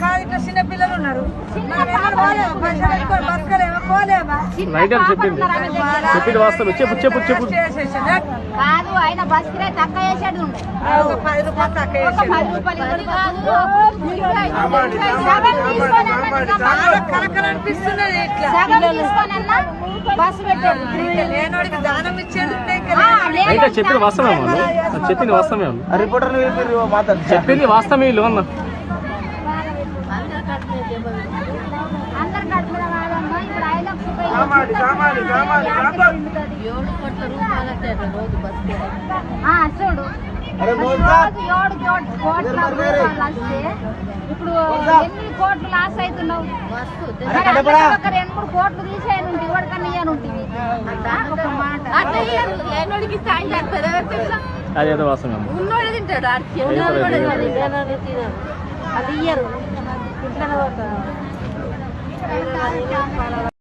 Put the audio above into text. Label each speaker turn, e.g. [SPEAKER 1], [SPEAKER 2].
[SPEAKER 1] కాదు ఇట్లా చిన్న పిల్లలు ఉన్నారు. బతకలేమా పోలేమా
[SPEAKER 2] చెప్పింది వాస్తవం. చెప్పు?
[SPEAKER 3] కాదు ఆయన బస్ కిరాయి తక్కువ చేసాడు
[SPEAKER 1] ఒక పది రూపాయలు తక్కువ కలకల అనిపిస్తున్నది ఇట్లా
[SPEAKER 3] బస్సు పెట్టాడు.
[SPEAKER 1] లేనోడికి దానం ఇచ్చేది
[SPEAKER 2] చెప్పింది వాస్తవమే? చెప్పింది వాస్తవమే
[SPEAKER 4] రిపోర్టర్ మాట్లాడు.
[SPEAKER 2] చెప్పింది వాస్తవమే వీళ్ళు అన్న.
[SPEAKER 3] ఏడు కోట్ల రూపాయలంటే రోజు బస్ చూడు
[SPEAKER 4] అరే
[SPEAKER 3] రోజు రూపాయలు ఇప్పుడు ఎన్ని కోట్లు లాస్ అవుతున్నావు రెండు మూడు కోట్లు తీసేయను ఇవ్వడికన్నా ఇయ్యను అట్లా సాయం చేస్తారు
[SPEAKER 2] అదేదో.
[SPEAKER 3] ఉన్నోడు తింటాడు. అది ఇయ్యరు ఇంట్లో